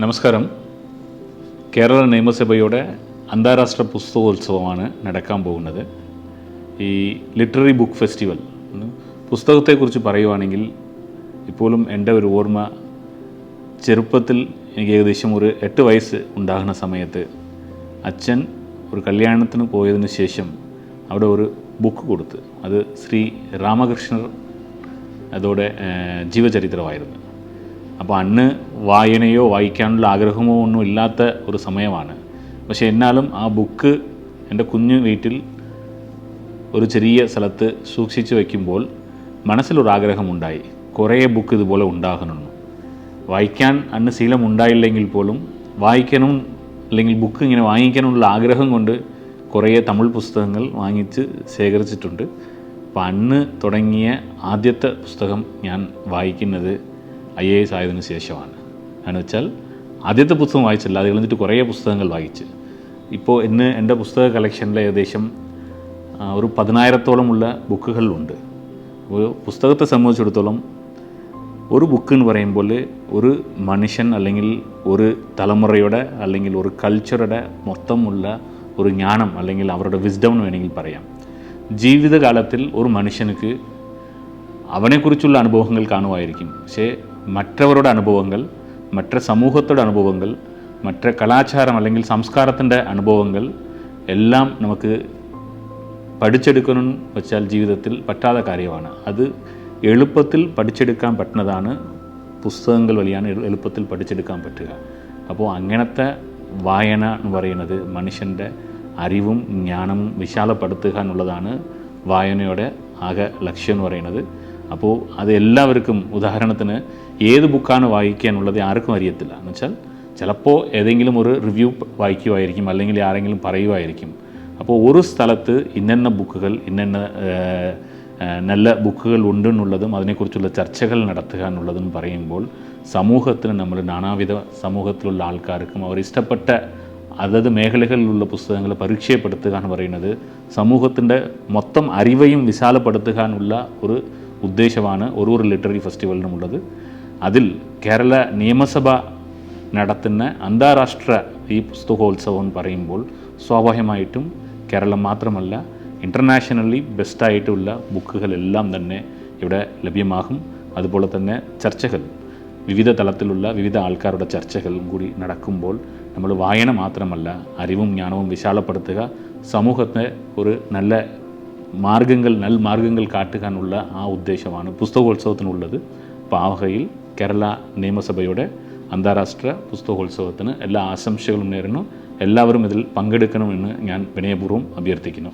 നമസ്കാരം. കേരള നിയമസഭയുടെ അന്താരാഷ്ട്ര പുസ്തകോത്സവമാണ് നടക്കാൻ പോകുന്നത്. ഈ ലിറ്റററി ബുക്ക് ഫെസ്റ്റിവൽ പുസ്തകത്തെക്കുറിച്ച് പറയുവാണെങ്കിൽ ഇപ്പോഴും എന്റെ ഒരു ഓർമ്മ ചെറുപ്പത്തിൽ എനിക്ക് ഏകദേശം ഒരു എട്ട് വയസ്സ് ഉണ്ടാകുന്ന സമയത്ത് അച്ഛൻ ഒരു കല്യാണത്തിന് പോയതിന് ശേഷം അവിടെ ഒരു ബുക്ക് കൊടുത്ത്. അത് ശ്രീ രാമകൃഷ്ണർ അതോടെ ജീവചരിത്രമായിരുന്നു. അപ്പോൾ അന്ന് വായനയോ വായിക്കാനുള്ള ആഗ്രഹമോ ഒന്നും ഇല്ലാത്ത ഒരു സമയമാണ്. പക്ഷേ എന്നാലും ആ ബുക്ക് എന്റെ കുഞ്ഞു വീട്ടിൽ ഒരു ചെറിയ സ്ഥലത്ത് സൂക്ഷിച്ചു വയ്ക്കുമ്പോൾ മനസ്സിലൊരാഗ്രഹമുണ്ടായി കുറേ ബുക്ക് ഇതുപോലെ ഉണ്ടാകുന്നു വായിക്കാൻ അന്ന് ശീലം ഉണ്ടായില്ലെങ്കിൽ പോലും വായിക്കണം അല്ലെങ്കിൽ ബുക്ക് ഇങ്ങനെ വാങ്ങിക്കാനുള്ള ആഗ്രഹം കൊണ്ട് കുറേ തമിഴ് പുസ്തകങ്ങൾ വാങ്ങിച്ച് ശേഖരിച്ചിട്ടുണ്ട്. അപ്പം അന്ന് തുടങ്ങിയ ആദ്യത്തെ പുസ്തകം ഞാൻ വായിക്കുന്നത് ഐ എ എസ് ആയതിനു ശേഷമാണ്. എന്ന് വെച്ചാൽ ആദ്യത്തെ പുസ്തകം വായിച്ചില്ല. അത് കളഞ്ഞിട്ട് കുറേ പുസ്തകങ്ങൾ വായിച്ച്. ഇപ്പോൾ ഇന്ന് എന്റെ പുസ്തക കളക്ഷനിൽ ഏകദേശം ഒരു പതിനായിരത്തോളമുള്ള ബുക്കുകളുണ്ട് ഒരു പുസ്തകത്തെ സംബന്ധിച്ചിടത്തോളം ഒരു ബുക്ക് എന്ന് പറയുമ്പോൾ ഒരു മനുഷ്യൻ അല്ലെങ്കിൽ ഒരു തലമുറയുടെ അല്ലെങ്കിൽ ഒരു കൾച്ചറുടെ മൊത്തമുള്ള ഒരു ജ്ഞാനം അല്ലെങ്കിൽ അവരുടെ വിസ്ഡം എന്ന് വേണമെങ്കിൽ പറയാം. ജീവിതകാലത്തിൽ ഒരു മനുഷ്യനുക്ക് അവനെക്കുറിച്ചുള്ള അനുഭവങ്ങൾ കാണുമായിരിക്കും. പക്ഷേ മറ്റവരുടെ അനുഭവങ്ങൾ മറ്റ് സമൂഹത്തിന്റെ അനുഭവങ്ങൾ മറ്റ് കലാചാരം അല്ലെങ്കിൽ സംസ്കാരത്തിന്റെ അനുഭവങ്ങൾ എല്ലാം നമുക്ക് പഠിച്ചെടുക്കണം വെച്ചാൽ ജീവിതത്തിൽ പറ്റാത്ത കാര്യമാണ്. അത് എളുപ്പത്തിൽ പഠിച്ചെടുക്കാൻ പറ്റുന്നതാണ് പുസ്തകങ്ങൾ വഴിയാണ് എളു- എളുപ്പത്തിൽ പഠിച്ചെടുക്കാൻ പറ്റുക. അപ്പോൾ അങ്ങനത്തെ വായന എന്ന് പറയുന്നത് മനുഷ്യന്റെ അറിവും ജ്ഞാനവും വിശാലപ്പെടുത്തുക എന്നുള്ളതാണ് വായനയുടെ ആകെ ലക്ഷ്യം എന്ന് പറയുന്നത്. അപ്പോൾ അത് എല്ലാവർക്കും ഉദാഹരണത്തിന് ഏത് ബുക്കാണ് വായിക്കാനുള്ളത് ആർക്കും അറിയത്തില്ല എന്ന് വെച്ചാൽ ചിലപ്പോൾ ഏതെങ്കിലും ഒരു റിവ്യൂ വായിക്കുമായിരിക്കും അല്ലെങ്കിൽ ആരെങ്കിലും പറയുമായിരിക്കും അപ്പോൾ ഒരു സ്ഥലത്ത് ഇന്നന്ന ബുക്കുകൾ ഇന്നന്ന ഏഹ്, ഏഹ്, നല്ല ബുക്കുകൾ ഉണ്ടെന്നുള്ളതും അതിനെക്കുറിച്ചുള്ള ചർച്ചകൾ നടത്തുക എന്നുള്ളതും പറയുമ്പോൾ സമൂഹത്തിന് നമ്മൾ നാനാവിധ സമൂഹത്തിലുള്ള ആൾക്കാർക്കും അവർ ഇഷ്ടപ്പെട്ട അതത് മേഖലകളിലുള്ള പുസ്തകങ്ങൾ പരിചയപ്പെടുത്തുക എന്ന് പറയുന്നത് സമൂഹത്തിൻ്റെ മൊത്തം അറിവയും വിശാലപ്പെടുത്തുവാനുള്ള ഒരു ഉദ്ദേശമാണ് ഒരു ഒരു ലിറ്റററി ഫെസ്റ്റിവലിനുമുള്ളത് അതിൽ കേരള നിയമസഭ നടത്തുന്ന അന്താരാഷ്ട്ര ഈ പുസ്തകോത്സവം എന്ന് പറയുമ്പോൾ സ്വാഭാവികമായിട്ടും കേരളം മാത്രമല്ല ഇന്റർനാഷണലി ബെസ്റ്റായിട്ടുള്ള ബുക്കുകളെല്ലാം തന്നെ ഇവിടെ ലഭ്യമാകും. അതുപോലെ തന്നെ ചർച്ചകൾ വിവിധ തലത്തിലുള്ള വിവിധ ആൾക്കാരുടെ ചർച്ചകളും കൂടി നടക്കുമ്പോൾ നമ്മൾ വായന മാത്രമല്ല അറിവും ജ്ഞാനവും വിശാലപ്പെടുത്തുക സമൂഹത്തെ ഒരു നല്ല മാർഗങ്ങൾ നൽ മാർഗങ്ങൾ കാട്ടുവാനുള്ള ആ ഉദ്ദേശമാണ് പുസ്തകോത്സവത്തിനുള്ളത്. അപ്പോൾ ആ വകയിൽ കേരള നിയമസഭയുടെ അന്താരാഷ്ട്ര പുസ്തകോത്സവത്തിന് എല്ലാ ആശംസകളും നേരുന്നു. എല്ലാവരും ഇതിൽ പങ്കെടുക്കണമെന്ന് ഞാൻ വിനയപൂർവം അഭ്യർത്ഥിക്കുന്നു.